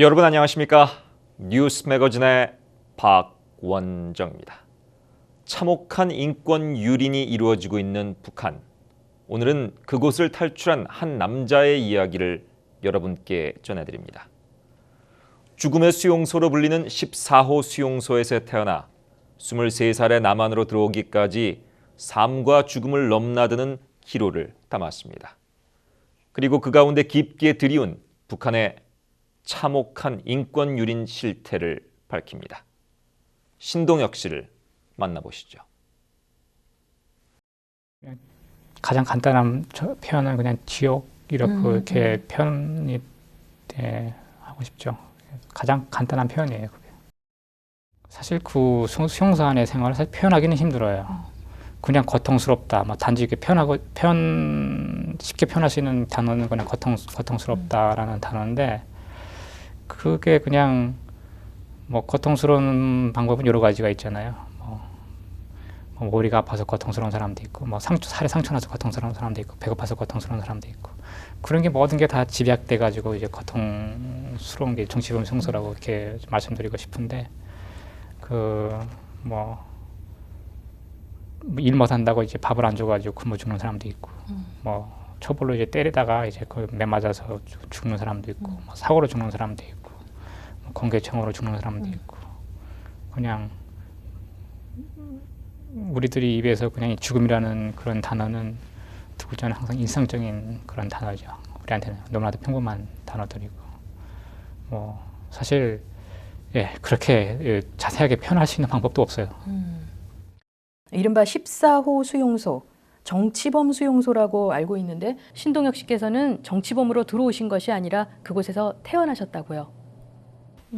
여러분 안녕하십니까? 뉴스 매거진의 박원정입니다. 참혹한 인권 유린이 이루어지고 있는 북한. 오늘은 그곳을 탈출한 한 남자의 이야기를 여러분께 전해드립니다. 죽음의 수용소로 불리는 14호 수용소에서 태어나 23살의 남한으로 들어오기까지 삶과 죽음을 넘나드는 기로를 담았습니다. 그리고 그 가운데 깊게 들이운 북한의 참혹한 인권 유린 실태를 밝힙니다. 신동혁 씨를 만나보시죠. 가장 간단한 저- 표현은 그냥 지옥이라고 음, 이렇게 표현이 네, 하고 싶죠. 가장 간단한 표현이에요. 그게. 사실 그 수- 수용소 안의 생활을 사실 표현하기는 힘들어요. 그냥 고통스럽다. 뭐 단지 이렇게 표현하고 표현 쉽게 표현할 수 있는 단어는 그냥 고통 고통스럽다라는 단어인데 그게 그냥 뭐 고통스러운 방법은 여러 가지가 있잖아요. 뭐, 뭐 머리가 아파서 고통스러운 사람도 있고, 뭐 상처 살에 상처 나서 고통스러운 사람도 있고, 배고파서 고통스러운 사람도 있고 그런 게 모든 게 다 집약돼 가지고 이제 고통스러운 게 정치범 성소라고 이렇게 말씀드리고 싶은데 그 뭐 일 못한다고 이제 밥을 안 줘가지고 굶어 죽는 사람도 있고, 뭐 초벌로 이제 때리다가 이제 그매 맞아서 죽- 죽는 사람도 있고, 뭐 사고로 죽는 사람도 있고, 뭐 공개청으로 죽는 사람도 있고, 그냥 우리들이 입에서 그냥 이 죽음이라는 그런 단어는 듣고 저는 항상 일상적인 그런 단어죠. 우리한테는 너무나도 평범한 단어들이고, 뭐 사실 예 그렇게 예, 자세하게 표현할 수 있는 방법도 없어요. 이른바 14호 수용소, 정치범 수용소라고 알고 있는데 신동혁 씨께서는 정치범으로 들어오신 것이 아니라 그곳에서 태어나셨다고요.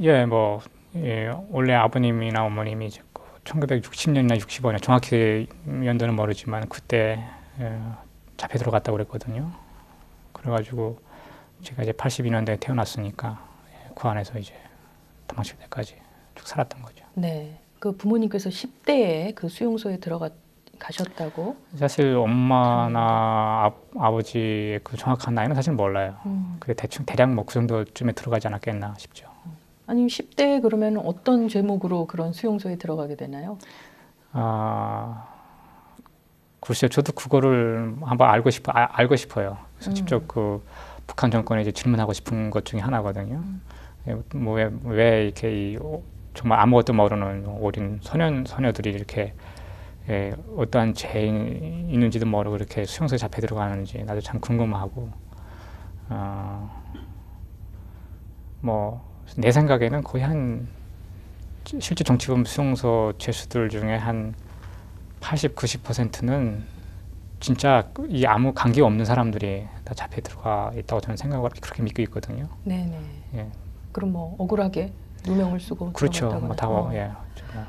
예, 뭐 예, 원래 아버님이나 어머님이 이제 그 1960년이나 65년 정확히 연도는 모르지만 그때 예, 잡혀 들어갔다고 그랬거든요. 그래가지고 제가 이제 82년도에 태어났으니까 예, 그 안에서 이제 도망칠 때까지 쭉 살았던 거죠. 네. 그 부모님께서 10대에 그 수용소에 들어가 가셨다고. 사실 엄마나 아, 아버지의 그 정확한 나이는 사실 몰라요. 음. 그게 대충 대략 뭐 그 정도쯤에 들어가지 않았겠나 싶죠. 아니 10대에 그러면 어떤 제목으로 그런 수용소에 들어가게 되나요? 아 글쎄요, 저도 그거를 한번 알고 싶어 아, 알고 싶어요. 그래서 음. 직접 그 북한 정권에 이제 질문하고 싶은 것 중에 하나거든요. 뭐왜 왜 이렇게 이, 어, 정말 아무것도 모르는 어린 소년 소녀들이 이렇게 예, 어떠한 죄인 있는지도 모르고 이렇게 수용소에 잡혀 들어가는지 나도 참 궁금하고 어, 뭐내 생각에는 거의 한 실제 정치범 수용소 죄수들 중에 한 80, 90%는 진짜 이 아무 관계 없는 사람들이 다 잡혀 들어가 있다고 저는 생각을 그렇게 믿고 있거든요. 네네. 예. 그럼 뭐 억울하게 누명을 쓰고 그렇죠. 뭐다 어. 예. 좀, 아,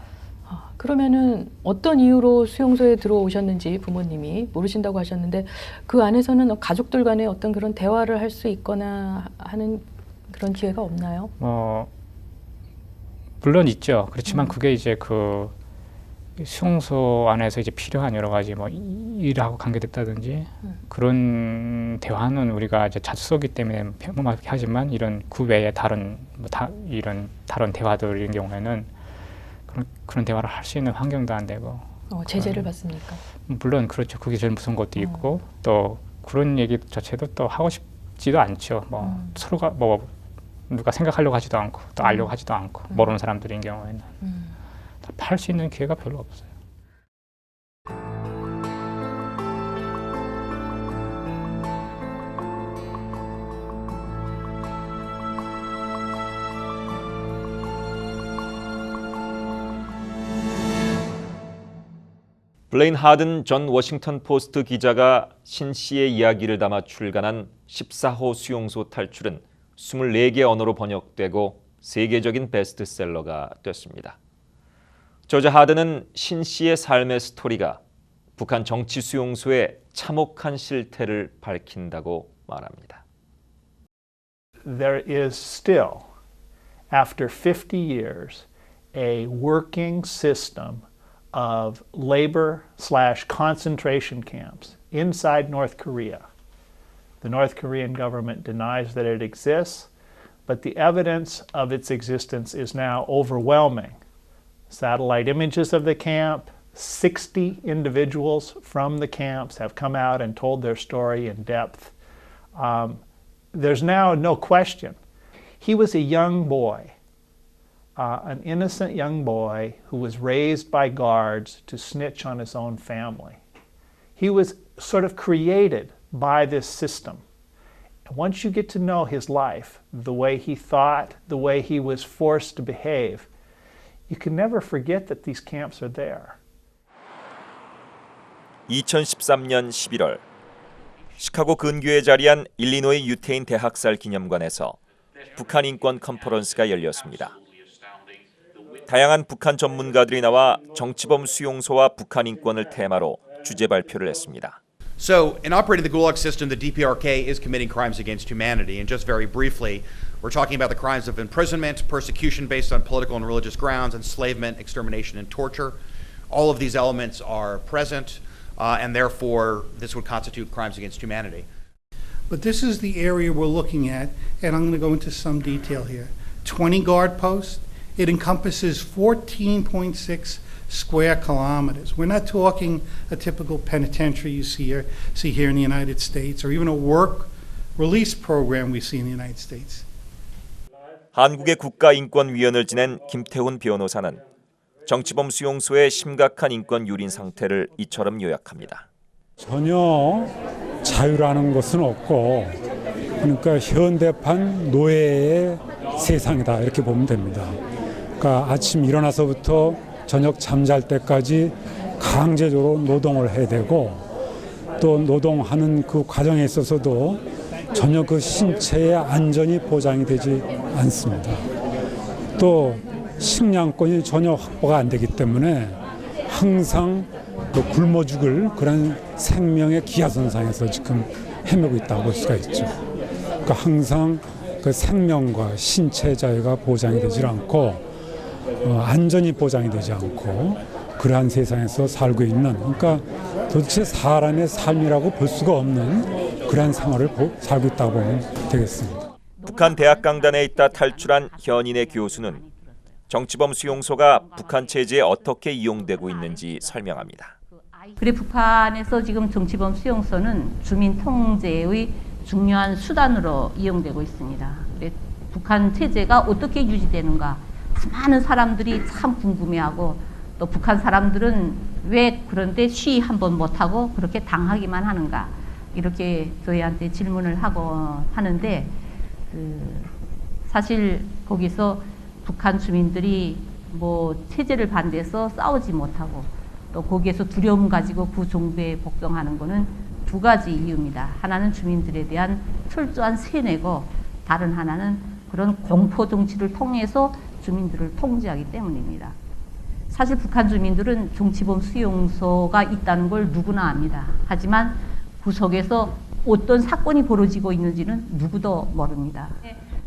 그러면은 어떤 이유로 수용소에 들어오셨는지 부모님이 모르신다고 하셨는데 그 안에서는 가족들 간에 어떤 그런 대화를 할 수 있거나 하는 그런 기회가 없나요? 뭐 물론 있죠. 그렇지만 음. 그게 이제 그 수용소 안에서 이제 필요한 여러 가지 뭐 이- 일하고 관계됐다든지 음. 그런 대화는 우리가 이제 자주 쓰기 때문에 평범하게 하지만 이런 그 외에 다른 뭐 다, 이런 다른 대화들인 경우에는 그런 그런 대화를 할 수 있는 환경도 안 되고 어, 제재를 그럼- 받습니까? 물론 그렇죠. 그게 제일 무서운 것도 어. 있고 또 그런 얘기 자체도 또 하고 싶지도 않죠. 뭐 음. 서로가 뭐 누가 생각하려고 하지도 않고 또 알려고 음. 하지도 않고 음. 모르는 사람들인 경우에는 음. 팔수 있는 기회가 별로 없어요. 블레인 하든 전 워싱턴 포스트 기자가 신 씨의 이야기를 담아 출간한 14호 수용소 탈출은 24개 언어로 번역되고 세계적인 베스트셀러가 됐습니다. 저자 하든은 신 씨의 삶의 스토리가 북한 정치 수용소의 참혹한 실태를 밝힌다고 말합니다. there is still, after 50 years, a working system of labor slash concentration camps inside North Korea. The North Korean government denies that it exists. but the evidence of its existence is now overwhelming. Satellite images of the camp, 60 individuals from the camps have come out and told their story in depth. Um, there's now no question. He was a young boy, uh, an innocent young boy who was raised by guards to snitch on his own family. He was sort of created by this system. And once you get to know his life, the way he thought, the way he was forced to behave, you can never forget that these camps are there. 2013년 11월 시카고 근교에 자리한 일리노이 유태인 대학살 기념관에서 북한 인권 컨퍼런스가 열렸습니다. 다양한 북한 전문가들이 나와 정치범 수용소와 북한 인권을 테마로 주제 발표를 했습니다. So, in operating the Gulag system, the DPRK is committing crimes against humanity. And just very briefly, we're talking about the crimes of imprisonment, persecution based on political and religious grounds, enslavement, extermination, and torture. All of these elements are present, uh, and therefore, this would constitute crimes against humanity. But this is the area we're looking at, and I'm going to go into some detail here. 20 guard posts. It encompasses 14.6 square kilometers. We're not talking a typical penitentiary you see here, see here in the United States, or even a work release program we see in the United States. 한국의 국가인권위원을 지낸 김태훈 변호사는 정치범 수용소의 심각한 인권 유린 상태를 이처럼 요약합니다. 전혀 자유라는 것은 없고 그러니까 현대판 노예의 세상이다 이렇게 보면 됩니다. 그러니까 아침 일어나서부터 저녁 잠잘 때까지 강제적으로 노동을 해야 되고 또 노동하는 그 과정에 있어서도 전혀 그 신체의 안전이 보장이 되지 않습니다. 또 식량권이 전혀 확보가 안 되기 때문에 항상 그 굶어 죽을 그런 생명의 기하선상에서 지금 헤매고 있다고 볼 수가 있죠. 그러니까 항상 그 생명과 신체 자유가 보장이 되질 않고 어, 안전이 보장이 되지 않고 그러한 세상에서 살고 있는 그러니까 도대체 사람의 삶이라고 볼 수가 없는 그러한 생활을 보- 살고 있다고 보면 되겠습니다. 북한 대학 강단에 있다 탈출한 현인의 교수는 정치범 수용소가 북한 체제에 어떻게 이용되고 있는지 설명합니다. 그래 북한에서 지금 정치범 수용소는 주민 통제의 중요한 수단으로 이용되고 있습니다. 북한 체제가 어떻게 유지되는가 많은 사람들이 참 궁금해하고 또 북한 사람들은 왜 그런데 시위 한번 못하고 그렇게 당하기만 하는가 이렇게 저희한테 질문을 하고 하는데 그 사실 거기서 북한 주민들이 뭐 체제를 반대해서 싸우지 못하고 또 거기에서 두려움 가지고 그 정부에 복종하는 것은 두 가지 이유입니다. 하나는 주민들에 대한 철저한 세뇌고 다른 하나는 그런 공포 정치를 통해서 주민들을 통제하기 때문입니다. 사실 북한 주민들은 정치범 수용소가 있다는 걸 누구나 압니다. 하지만 그 속에서 어떤 사건이 벌어지고 있는지는 누구도 모릅니다.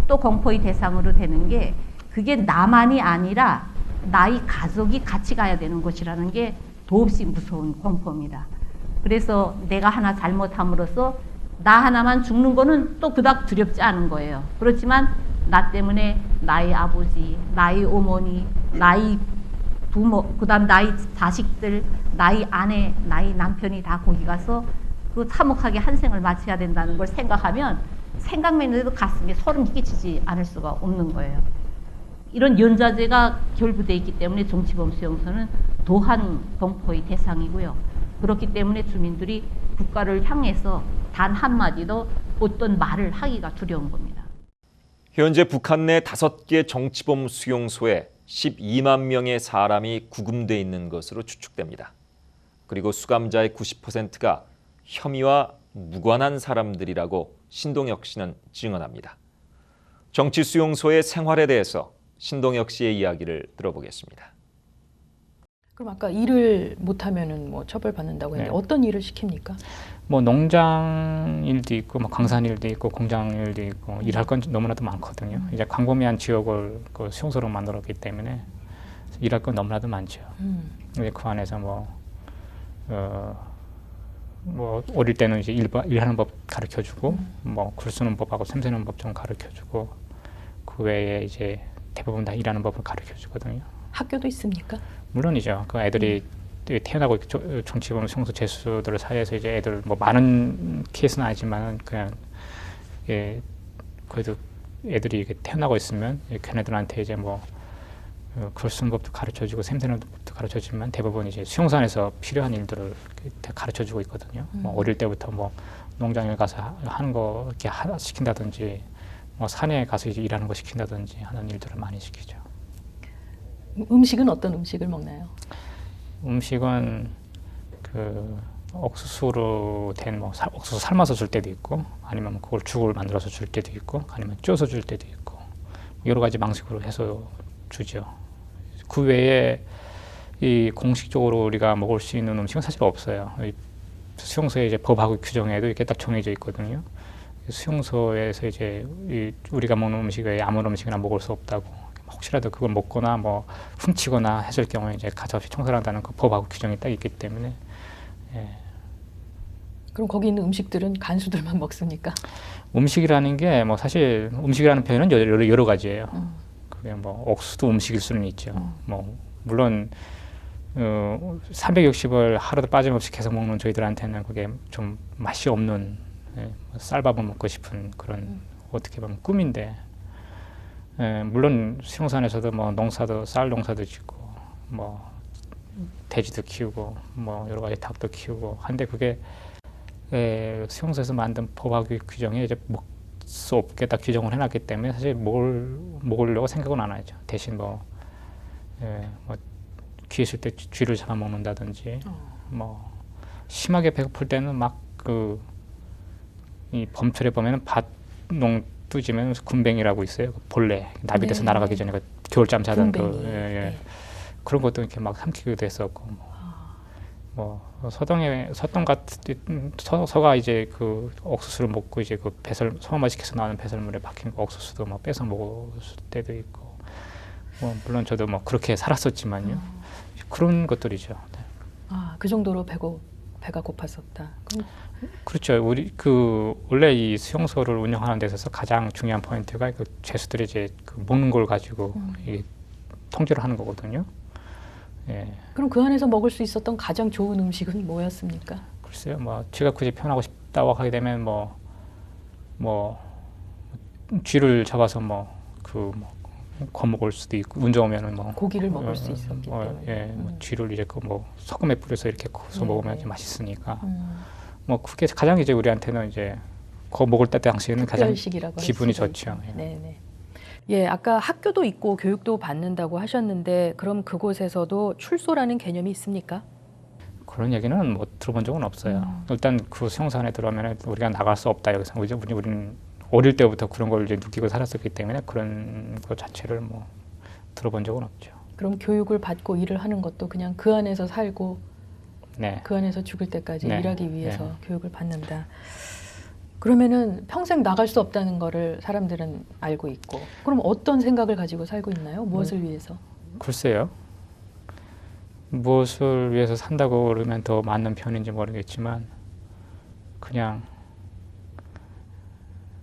또 공포의 대상으로 되는 게 그게 나만이 아니라 나의 가족이 같이 가야 되는 것이라는 게 더없이 무서운 공포입니다. 그래서 내가 하나 잘못함으로써 나 하나만 죽는 거는 또 그닥 두렵지 않은 거예요. 그렇지만 나 때문에 나의 아버지, 나의 어머니, 나의 부모, 그다음 나의 자식들, 나의 아내, 나의 남편이 다 거기 가서 그 참혹하게 한 생을 마쳐야 된다는 걸 생각하면 생각만 해도 가슴에 소름 끼치지 않을 수가 없는 거예요. 이런 연좌제가 결부되어 있기 때문에 정치범 수용소는 도한 공포의 대상이고요. 그렇기 때문에 주민들이 국가를 향해서 단 한마디도 어떤 말을 하기가 두려운 겁니다. 현재 북한 내 다섯 개 정치범 수용소에 12만 명의 사람이 구금돼 있는 것으로 추측됩니다. 그리고 수감자의 90%가 혐의와 무관한 사람들이라고 신동혁 씨는 증언합니다. 정치 수용소의 생활에 대해서 신동혁 씨의 이야기를 들어보겠습니다. 그럼 아까 일을 못하면은 뭐 처벌받는다고 했는데 네. 어떤 일을 시킵니까? 뭐 농장 일도 있고 뭐 강산 일도 있고 공장 일도 있고 일할 건 너무나도 많거든요. 이제 광범위한 지역을 그 수용소로 만들었기 때문에 일할 건 너무나도 많죠. 음. 그 안에서 뭐, 어, 뭐 어릴 때는 이제 일, 일하는 법 가르쳐 주고 뭐 글 쓰는 법하고 셈 세는 법 좀 가르쳐 주고 그 외에 이제 대부분 다 일하는 법을 가르쳐 주거든요. 학교도 있습니까? 물론이죠. 그 애들이 태어나고 조- 정치범 성소 재수들 사이에서 이제 애들 뭐 많은 케이스는 아니지만 그냥 예 그래도 애들이 이렇게 태어나고 있으면 예, 걔네들한테 이제 뭐 어, 글 쓰는 법도 가르쳐주고 샘새는 법도 가르쳐주지만 대부분 이제 수용산에서 필요한 일들을 가르쳐주고 있거든요. 뭐 음. 어릴 때부터 뭐 농장에 가서 하- 하는 거 이렇게 하, 시킨다든지 뭐 산에 가서 이제 일하는 거 시킨다든지 하는 일들을 많이 시키죠. 음식은 어떤 음식을 먹나요? 음식은 그 옥수수로 된 뭐 옥수수 삶아서 줄 때도 있고 아니면 그걸 죽을 만들어서 줄 때도 있고 아니면 쪄서 줄 때도 있고 여러 가지 방식으로 해서 주죠. 그 외에 이 공식적으로 우리가 먹을 수 있는 음식은 사실 없어요. 이 수용소의 이제 법하고 규정에도 이렇게 딱 정해져 있거든요. 수용소에서 이제 이 우리가 먹는 음식 외에 아무 음식이나 먹을 수 없다고. 혹시라도 그걸 먹거나 뭐 훔치거나 했을 경우에 이제 가차없이 청소를 한다는 그 법하고 규정이 딱 있기 때문에 예. 그럼 거기 있는 음식들은 간수들만 먹습니까? 음식이라는 게 뭐 사실 음식이라는 표현은 여러, 여러, 가지예요. 음. 그게 뭐 옥수도 음식일 수는 있죠. 음. 뭐 물론 어, 360을 하루도 빠짐없이 계속 먹는 저희들한테는 그게 좀 맛이 없는 예, 뭐 쌀밥을 먹고 싶은 그런 음. 어떻게 보면 꿈인데 예, 물론 수용산에서도 뭐 농사도 쌀 농사도 짓고 뭐 돼지도 키우고 뭐 여러 가지 닭도 키우고 한데 그게 에, 수용소에서 만든 법하고 규정에 이제 먹수 없게 딱 규정을 해놨기 때문에 사실 먹을 먹으려고 생각은 안 하죠. 대신 뭐, 예, 뭐 귀했을 때 쥐- 쥐를 잡아 먹는다든지 어. 뭐 심하게 배고플 때는 막 그이 봄철에 보면은 밭농 뚜지면 군뱅이라고 있어요. 그 벌레 나비 돼서 네. 날아가기 전에 그 겨울잠 자던 그 군뱅이. 예, 예. 네. 그런 것도 이렇게 막 삼키기도 했었고 뭐, 아. 뭐 서동에 서동 같은 서, 서가 이제 그 옥수수를 먹고 이제 그 배설 소화마시켜서 나오는 배설물에 박힌 그 옥수수도 뭐 뺏어 먹었을 때도 있고 뭐 물론 저도 뭐 그렇게 살았었지만요 그런 것들이죠. 네. 아, 그 정도로 배고 배가 고팠었다. 그렇죠. 우리 그 원래 이 수용소를 운영하는 데 있어서 가장 중요한 포인트가 그 죄수들이 이제 그 먹는 걸 가지고 음. 이게 통제를 하는 거거든요. 예. 그럼 그 안에서 먹을 수 있었던 가장 좋은 음식은 뭐였습니까? 글쎄요, 뭐 제가 굳이 표현하고 싶다고 하게 되면 뭐 뭐 쥐를 잡아서 뭐그뭐 거먹을 수도 있고 운 좋으면은 뭐 고기를 먹을 어, 수 있었기 어, 때문에. 예, 뭐 음. 쥐를 이제 그뭐 소금에 뿌려서 이렇게 구워서 네, 먹으면 네. 좀 맛있으니까 음, 뭐 그게 가장 이제 우리한테는 이제 거 먹을 때 당시에는 가장 기분이 좋죠. 예. 네네. 예, 아까 학교도 있고 교육도 받는다고 하셨는데 그럼 그곳에서도 출소라는 개념이 있습니까? 그런 얘기는 뭐 들어본 적은 없어요. 음. 일단 그 수용소 안에 들어오면 우리가 나갈 수 없다 여기서 우리 우리는 어릴 때부터 그런 걸 이제 느끼고 살았었기 때문에 그런 것 자체를 뭐 들어본 적은 없죠. 그럼 교육을 받고 일을 하는 것도 그냥 그 안에서 살고 네. 그 안에서 죽을 때까지 네, 일하기 위해서 네. 교육을 받는다. 그러면은 평생 나갈 수 없다는 거를 사람들은 알고 있고 그럼 어떤 생각을 가지고 살고 있나요? 무엇을 네. 위해서? 글쎄요. 무엇을 위해서 산다고 그러면 더 맞는 편인지 모르겠지만 그냥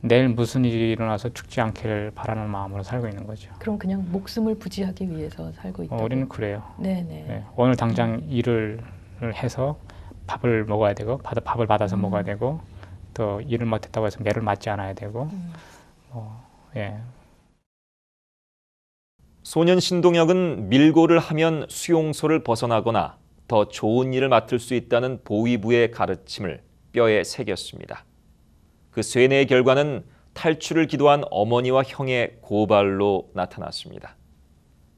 내일 무슨 일이 일어나서 죽지 않기를 바라는 마음으로 살고 있는 거죠. 그럼 그냥 목숨을 부지하기 위해서 살고 어, 있다고. 우리는 그래요. 네네. 네, 오늘 당장 일을 해서 밥을 먹어야 되고 받아, 밥을 받아서 음. 먹어야 되고 또 일을 못했다고 해서 매를 맞지 않아야 되고 음. 어, 예, 소년 신동혁은 밀고를 하면 수용소를 벗어나거나 더 좋은 일을 맡을 수 있다는 보위부의 가르침을 뼈에 새겼습니다. 그 쇠뇌의 결과는 탈출을 기도한 어머니와 형의 고발로 나타났습니다.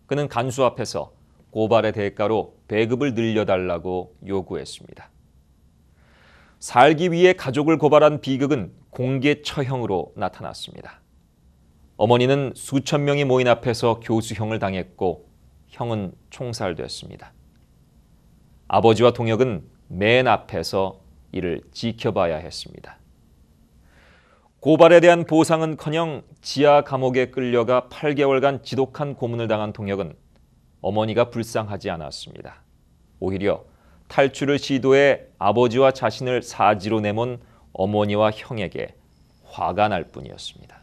그는 간수 앞에서 고발의 대가로 배급을 늘려달라고 요구했습니다. 살기 위해 가족을 고발한 비극은 공개 처형으로 나타났습니다. 어머니는 수천 명이 모인 앞에서 교수형을 당했고 형은 총살됐습니다. 아버지와 동혁은 맨 앞에서 이를 지켜봐야 했습니다. 고발에 대한 보상은커녕 지하 감옥에 끌려가 8개월간 지독한 고문을 당한 동혁은 어머니가 불쌍하지 않았습니다. 오히려 탈출을 시도해 아버지와 자신을 사지로 내몬 어머니와 형에게 화가 날 뿐이었습니다.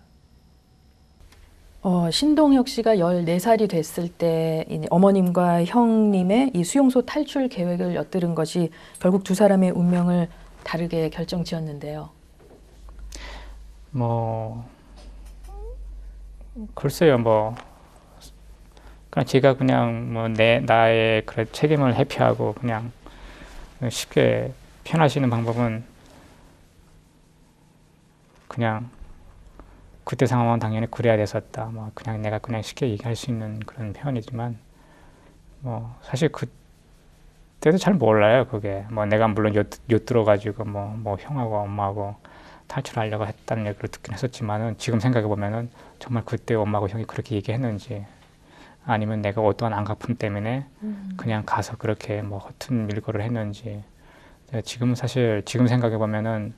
어, 신동혁 씨가 14살이 됐을 때이 어머님과 형님의 이 수용소 탈출 계획을 엿들은 것이 결국 두 사람의 운명을 다르게 결정 지었는데요. 뭐 글쎄요 뭐 그냥 제가 그냥 뭐 내 나의 그런 책임을 회피하고 그냥 쉽게 표현하시는 방법은 그냥 그때 상황은 당연히 그래야 됐었다. 뭐 그냥 내가 그냥 쉽게 얘기할 수 있는 그런 표현이지만 뭐 사실 그때도 잘 몰라요 그게 뭐 내가 물론 엿, 엿들어 가지고 뭐 뭐 형하고 엄마하고 탈출하려고 했다는 얘기를 듣긴 했었지만은 지금 생각해 보면은 정말 그때 엄마하고 형이 그렇게 얘기했는지 아니면 내가 어떠한 안갚음 때문에 그냥 가서 그렇게 뭐 허튼 밀거를 했는지 제가 지금 사실 지금 생각해 보면은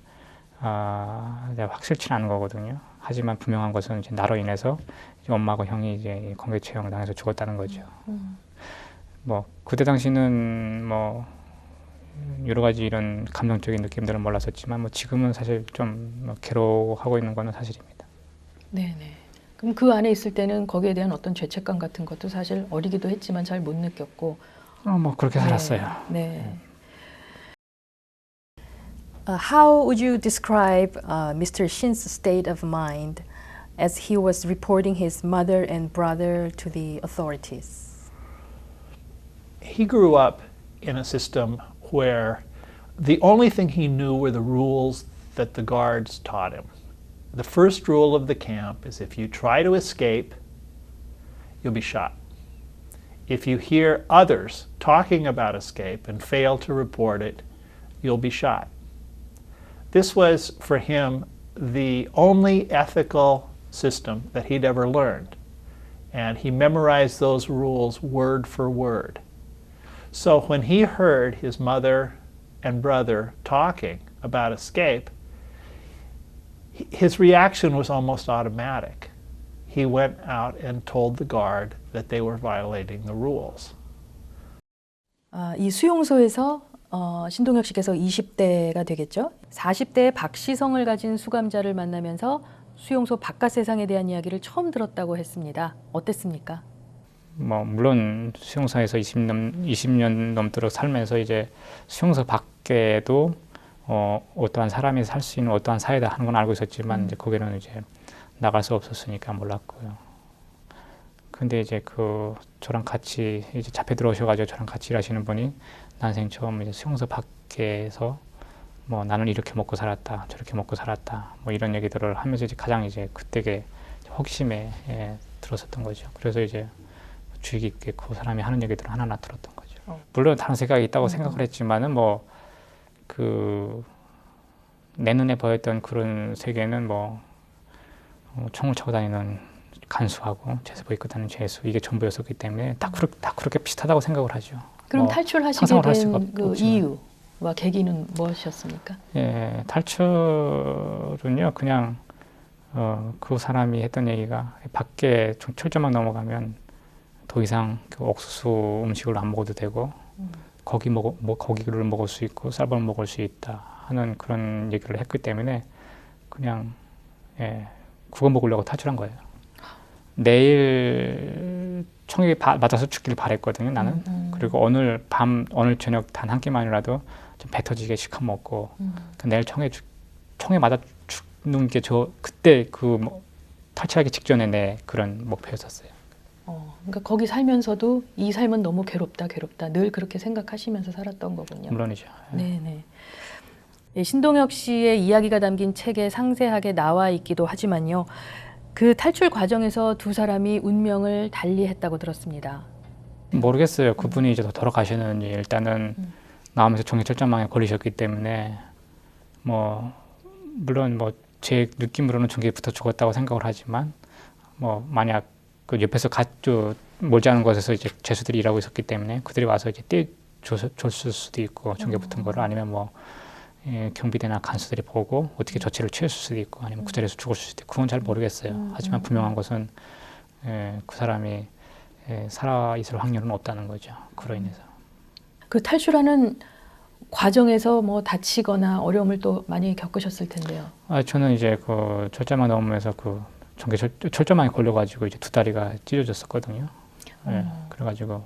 아 내가 확실치 않은 거거든요. 하지만 분명한 것은 이제 나로 인해서 이제 엄마하고 형이 이제 공개 처형 당해서 죽었다는 거죠. 뭐 그때 당시는 뭐 여러 가지 이런 감정적인 느낌들은 몰랐었지만 뭐 지금은 사실 좀뭐 괴로워하고 있는 거는 사실입니다. 네네. 그럼 그 안에 있을 때는 거기에 대한 어떤 죄책감 같은 것도 사실 어리기도 했지만 잘 못 느꼈고. 어, 뭐 그렇게 네. 살았어요. 네. Uh, how would you describe uh, Mr. Shin's state of mind as he was reporting his mother and brother to the authorities? he grew up in a system where the only thing he knew were the rules that the guards taught him. The first rule of the camp is if you try to escape, you'll be shot. If you hear others talking about escape and fail to report it, you'll be shot. This was for him the only ethical system that he'd ever learned. And he memorized those rules word for word. So when he heard his mother and brother talking about escape, h- his reaction was almost automatic. He went out and told the guard that they were violating the rules. 아, 이 수용소에서 어, 신동혁 씨께서 20대가 되겠죠. 40대의 박시성을 가진 수감자를 만나면서 수용소 바깥 세상에 대한 이야기를 처음 들었다고 했습니다. 어땠습니까? 뭐 물론 수용소에서 20년 20년 넘도록 살면서 이제 수용소 밖에도 어, 어떠한 사람이 살 수 있는 어떠한 사회다 하는 건 알고 있었지만 이제 거기는 이제 나갈 수 없었으니까 몰랐고요. 근데 이제 그 저랑 같이 이제 잡혀 들어오셔가지고 저랑 같이 일하시는 분이 난생 처음 이제 수용소 밖에서 뭐 나는 이렇게 먹고 살았다 저렇게 먹고 살았다 뭐 이런 얘기들을 하면서 이제 가장 이제 그때게 혹심에 예, 들었었던 거죠. 그래서 이제 주의 깊게 그 사람이 하는 얘기들을 하나하나 들었던 거죠. 어. 물론 다른 생각이 있다고 생각을 했지만은 뭐 그 내 눈에 보였던 그런 세계는 뭐 어, 총을 차고 다니는 간수하고 제세보 입고 다니는 죄수 이게 전부였었기 때문에 다, 그렇, 다 그렇게 비슷하다고 생각을 하죠. 그럼 뭐 탈출하시게 상상을 할 수가 된그 없지만. 이유 와 계기는 무엇이었습니까? 예, 탈출은요 그냥 어, 그 사람이 했던 얘기가 밖에 좀 철조망 넘어가면 더 이상 그 옥수수 음식을 안 먹어도 되고 고기 먹어 뭐 고기를 먹을 수 있고 쌀밥을 먹을 수 있다 하는 그런 얘기를 했기 때문에 그냥 예, 그거 먹으려고 탈출한 거예요. 내일 총에 바- 맞아서 죽길 바랬거든요 나는. 음, 그리고 오늘 밤 오늘 저녁 단 한 끼만이라도 좀배 터지게 시커 먹고 음. 그 내일 총에 죽, 총에 맞아 죽는 게 저 그때 그 뭐, 탈출하기 직전에 내 그런 목표였었어요. 어, 그러니까 거기 살면서도 이 삶은 너무 괴롭다, 괴롭다 늘 그렇게 생각하시면서 살았던 거군요. 물론이죠. 네 네. 예, 신동혁 씨의 이야기가 담긴 책에 상세하게 나와 있기도 하지만요. 그 탈출 과정에서 두 사람이 운명을 달리했다고 들었습니다. 모르겠어요. 그분이 이제 더 돌아가셨는지 일단은 음. 나오면서 종이철장망에 걸리셨기 때문에 뭐 물론 뭐 제 느낌으로는 전기부터 죽었다고 생각을 하지만 뭐 만약 그 옆에서 멀지 않은 곳에서 이제 죄수들이 일하고 있었기 때문에 그들이 와서 이제 떼줬을 수도 있고 전기 붙은 거를 아니면 뭐 예, 경비대나 간수들이 보고 어떻게 조치를 취했을 수도 있고 아니면 그 자리에서 죽을 수도 있고 그건 잘 모르겠어요. 하지만 분명한 것은 예, 그 사람이 예, 살아 있을 확률은 없다는 거죠. 그로 인해서. 그 탈출하는 과정에서 뭐 다치거나 어려움을 또 많이 겪으셨을 텐데요. 아 저는 이제 그 철자만 넘으면서 그 전기 철, 철조망에 걸려가지고 이제 두 다리가 찢어졌었거든요. 예, 그래가지고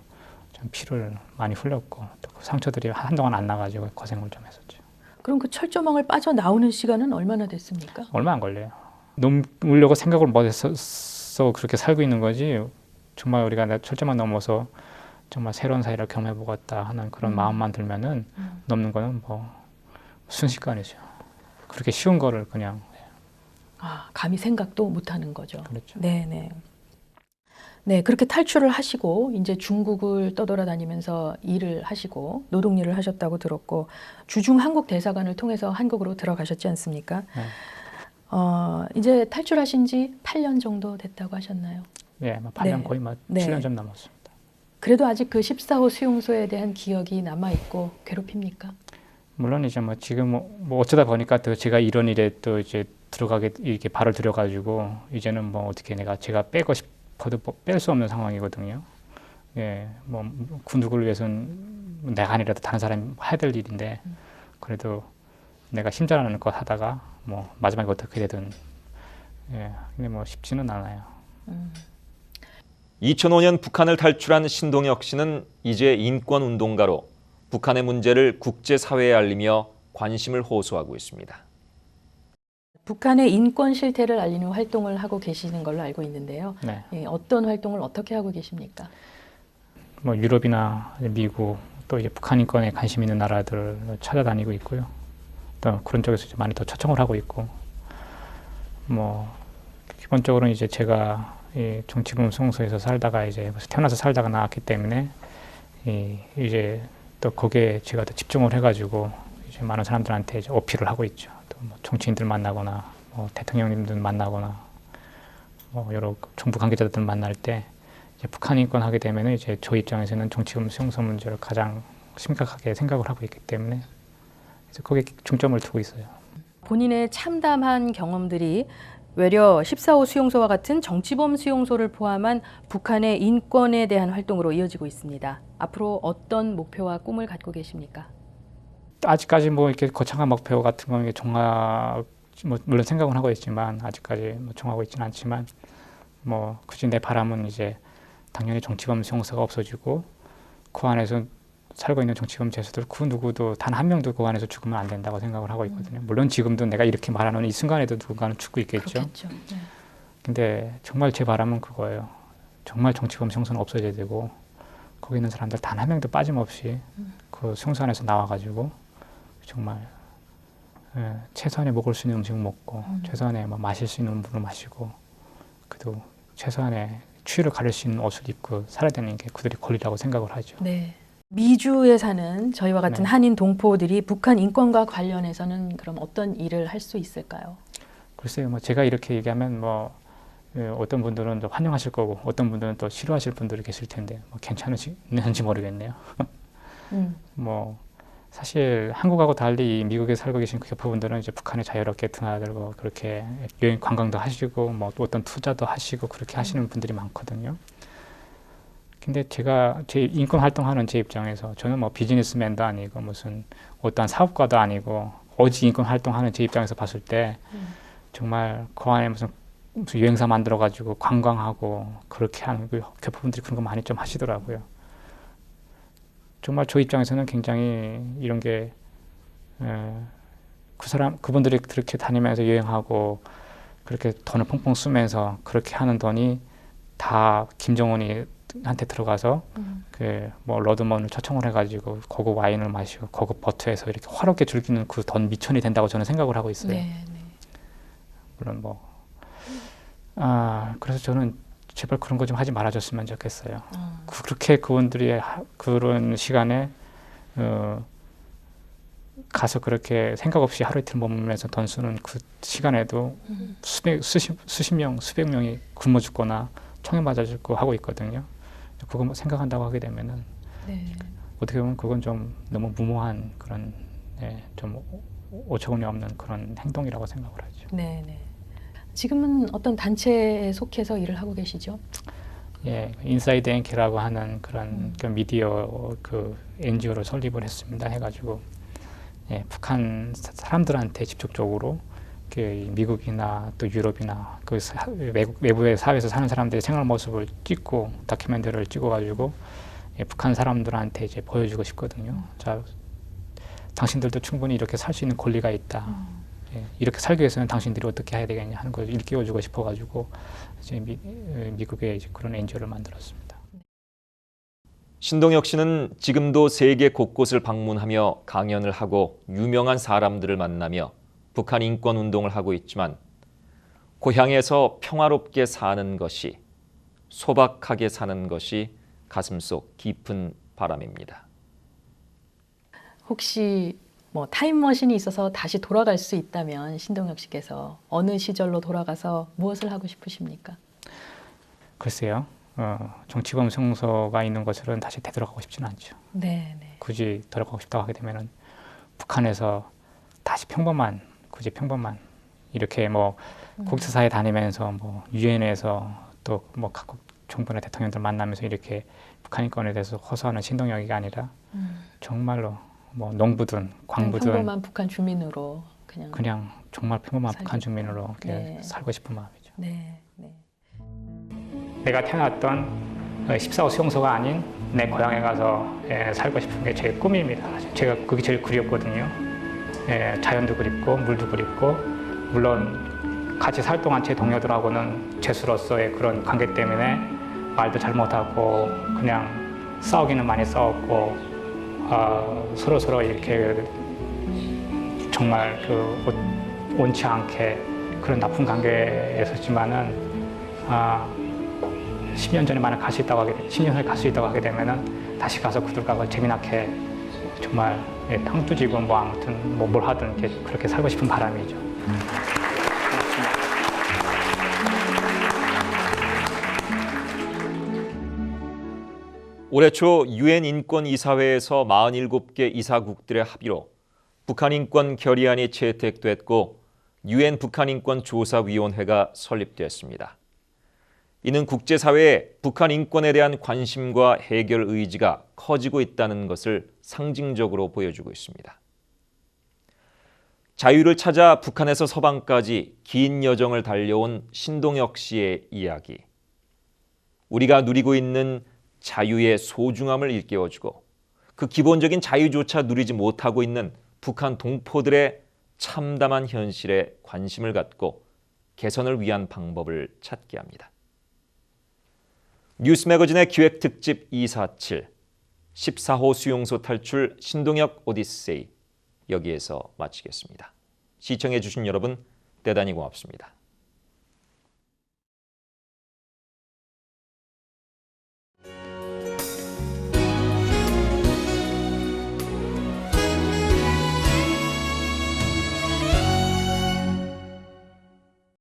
좀 피를 많이 흘렸고 또 그 상처들이 한동안 안 나가지고 고생을 좀 했었죠. 그럼 그 철조망을 빠져 나오는 시간은 얼마나 됐습니까? 얼마 안 걸려요. 넘으려고 생각을 못해서 그렇게 살고 있는 거지. 정말 우리가 나 철저만 넘어서 정말 새로운 사회를 경험해보겠다 하는 그런 음. 마음만 들면은 음. 넘는 거는 뭐 순식간이죠. 그렇게 쉬운 거를 그냥 아, 감히 생각도 못 하는 거죠. 그렇죠. 네, 네. 네, 그렇게 탈출을 하시고 이제 중국을 떠돌아다니면서 일을 하시고 노동 일을 하셨다고 들었고 주중 한국 대사관을 통해서 한국으로 들어가셨지 않습니까? 네. 어, 이제 탈출하신 지 8년 정도 됐다고 하셨나요? 예, 뭐 8년 네. 거의 뭐 네. 7년 좀 넘었습니다. 그래도 아직 그 14호 수용소에 대한 기억이 남아 있고 괴롭힙니까? 물론 이제 뭐 지금 뭐, 뭐 어쩌다 보니까 또 제가 이런 일에 또 이제 들어가게 이렇게 발을 들여가지고 이제는 뭐 어떻게 내가 제가 빼고 싶어도 뺄 수 없는 상황이거든요. 예, 뭐그 누구를 위해서는 내가 아니라도 다른 사람이 해야 될 일인데 그래도 내가 힘자라는 것 하다가 뭐 마지막에 어떻게 되든 예, 근데 뭐 쉽지는 않아요. 2005년 북한을 탈출한 신동혁 씨는 이제 인권 운동가로 북한의 문제를 국제 사회에 알리며 관심을 호소하고 있습니다. 북한의 인권 실태를 알리는 활동을 하고 계시는 걸로 알고 있는데요. 네. 예, 어떤 활동을 어떻게 하고 계십니까? 뭐 유럽이나 미국 또 이제 북한 인권에 관심 있는 나라들을 찾아다니고 있고요. 또 그런 쪽에서 이제 많이 더 초청을 하고 있고 뭐 기본적으로 이제 제가 이 정치금 수용소에서 살다가 이제 태어나서 살다가 나왔기 때문에 이 이제 또 거기에 제가 더 집중을 해가지고 이제 많은 사람들한테 이제 어필을 하고 있죠. 또 뭐 정치인들 만나거나 뭐 대통령님들 만나거나 뭐 여러 정부 관계자들 만날 때 이제 북한 인권 하게 되면은 이제 저 입장에서는 정치금 수용소 문제를 가장 심각하게 생각을 하고 있기 때문에 그래서 거기에 중점을 두고 있어요. 본인의 참담한 경험들이 외려 14호 수용소와 같은 정치범 수용소를 포함한 북한의 인권에 대한 활동으로 이어지고 있습니다. 앞으로 어떤 목표와 꿈을 갖고 계십니까? 아직까지 뭐 이렇게 거창한 목표 같은 거 이게 정하 뭐 물론 생각은 하고 있지만 아직까지 뭐 정하고 있지는 않지만 뭐 굳이 내 바람은 이제 당연히 정치범 수용소가 없어지고 그 안에서 살고 있는 정치범 죄수들 그 누구도 단 한 명도 그 안에서 죽으면 안 된다고 생각을 하고 있거든요. 물론 지금도 내가 이렇게 말하는 이 순간에도 누군가는 죽고 있겠죠. 그렇겠죠. 네. 근데 정말 제 바람은 그거예요. 정말 정치범 수용소는 없어져야 되고 거기 있는 사람들 단 한 명도 빠짐없이 그 수용소 안에서 나와가지고 정말 예, 최소한의 먹을 수 있는 음식을 먹고 최소한의 뭐 마실 수 있는 물을 마시고 그래도 최소한의 추위를 가릴 수 있는 옷을 입고 살아야 되는 게 그들이 권리라고 생각을 하죠. 네. 미주에 사는 저희와 같은 네. 한인 동포들이 북한 인권과 관련해서는 그럼 어떤 일을 할 수 있을까요? 글쎄요, 뭐 제가 이렇게 얘기하면 뭐 예, 어떤 분들은 또 환영하실 거고 어떤 분들은 또 싫어하실 분들이 계실 텐데 뭐 괜찮으신지 모르겠네요. 음. 뭐 사실 한국하고 달리 미국에 살고 계신 그 교포분들은 이제 북한에 자유롭게 드나들고 그렇게 여행 관광도 하시고 뭐또 어떤 투자도 하시고 그렇게 하시는 분들이 많거든요. 근데 제가 제 인권 활동하는 제 입장에서 저는 뭐 비즈니스맨도 아니고 무슨 어떠한 사업가도 아니고 오직 인권 활동하는 제 입장에서 봤을 때 정말 그 안에 무슨 무슨 여행사 만들어 가지고 관광하고 그렇게 하는 그 교포분들이 그런 거 많이 좀 하시더라고요. 정말 저 입장에서는 굉장히 이런 게 그 사람 그분들이 그렇게 다니면서 여행하고 그렇게 돈을 펑펑 쓰면서 그렇게 하는 돈이 다 김정은이 한테 들어가서 그뭐 러드먼을 초청을 해가지고 고급 와인을 마시고 고급 버터에서 이렇게 화롭게 즐기는 그 돈 미천이 된다고 저는 생각을 하고 있어요. 네, 네. 물론 뭐 아, 그래서 저는 제발 그런 거 좀 하지 말아줬으면 좋겠어요. 어. 그렇게 그분들이 하- 그런 시간에 어, 가서 그렇게 생각 없이 하루 이틀 머물면서 돈 쓰는 그 시간에도 수백 수십 수십 명 수백 명이 굶어 죽거나 총에 맞아 죽고 하고 있거든요. 그거 뭐 생각한다고 하게 되면은 네. 어떻게 보면 그건 좀 너무 무모한 그런 예, 좀 오- 어처구니 없는 그런 행동이라고 생각을 하죠. 네, 네. 지금은 어떤 단체에 속해서 일을 하고 계시죠? 예, 인사이드 앵키라고 하는 그런 그 미디어 그 NGO를 설립을 했습니다. 해가지고 예, 북한 사- 사람들한테 직접적으로 이렇게 미국이나 또 유럽이나 그 사- 외국 외부의 사회에서 사는 사람들의 생활 모습을 찍고 다큐멘터리를 찍어가지고 예, 북한 사람들한테 이제 보여주고 싶거든요. 자, 당신들도 충분히 이렇게 살 수 있는 권리가 있다. 예, 이렇게 살기 위해서는 당신들이 어떻게 해야 되겠냐 하는 걸 일깨워주고 싶어가지고 이제 미, 에, 미국에 이제 그런 NGO를 만들었습니다. 신동혁 씨는 지금도 세계 곳곳을 방문하며 강연을 하고 유명한 사람들을 만나며 북한 인권 운동을 하고 있지만 고향에서 평화롭게 사는 것이 소박하게 사는 것이 가슴속 깊은 바람입니다. 혹시 뭐 타임머신이 있어서 다시 돌아갈 수 있다면 신동혁 씨께서 어느 시절로 돌아가서 무엇을 하고 싶으십니까? 글쎄요, 어, 정치범 성소가 있는 곳으로는 다시 되돌아가고 싶지는 않죠. 네, 네. 굳이 돌아가고 싶다고 하게 되면은 북한에서 다시 평범한 굳이 평범한 이렇게 뭐 국제사회 다니면서 뭐 유엔에서 또 뭐 각국 정부나 대통령들 만나면서 이렇게 북한 인권에 대해서 호소하는 신동혁이가 아니라 음. 정말로 뭐 농부든 광부든 평범한 북한 주민으로 그냥. 그냥 정말 평범한 살기. 북한 주민으로 이렇게 네. 살고 싶은 마음이죠. 네, 네. 내가 태어났던 14호 수용소가 아닌 내 고향에 가서 예, 살고 싶은 게 제 꿈입니다. 제가 그게 제일 그리웠거든요. 예, 자연도 그립고 물도 그립고 물론 같이 활동한 제 동료들하고는 재수로서의 그런 관계 때문에 말도 잘 못하고 그냥 싸우기는 많이 싸웠고 어, 서로 서로 이렇게 정말 그 온- 온치 않게 그런 나쁜 관계였었지만은 아, 10년 전에 만약 갈 수 있다고 하게 되 10년 후에 갈 수 있다고 하게 되면은 다시 가서 그들과 재미나게 정말 예, 땅 두지고 뭐 아무튼 뭐 뭘 하든 이렇게 그렇게 살고 싶은 바람이죠. 올해 초 유엔 인권 이사회에서 47개 이사국들의 합의로 북한 인권 결의안이 채택됐고 유엔 북한 인권 조사 위원회가 설립되었습니다. 이는 국제사회의 북한 인권에 대한 관심과 해결 의지가 커지고 있다는 것을 상징적으로 보여주고 있습니다. 자유를 찾아 북한에서 서방까지 긴 여정을 달려온 신동혁 씨의 이야기. 우리가 누리고 있는 자유의 소중함을 일깨워주고 그 기본적인 자유조차 누리지 못하고 있는 북한 동포들의 참담한 현실에 관심을 갖고 개선을 위한 방법을 찾게 합니다. 뉴스 매거진의 기획 특집 247 14호 수용소 탈출 신동혁 오디세이 여기에서 마치겠습니다. 시청해 주신 여러분 대단히 고맙습니다.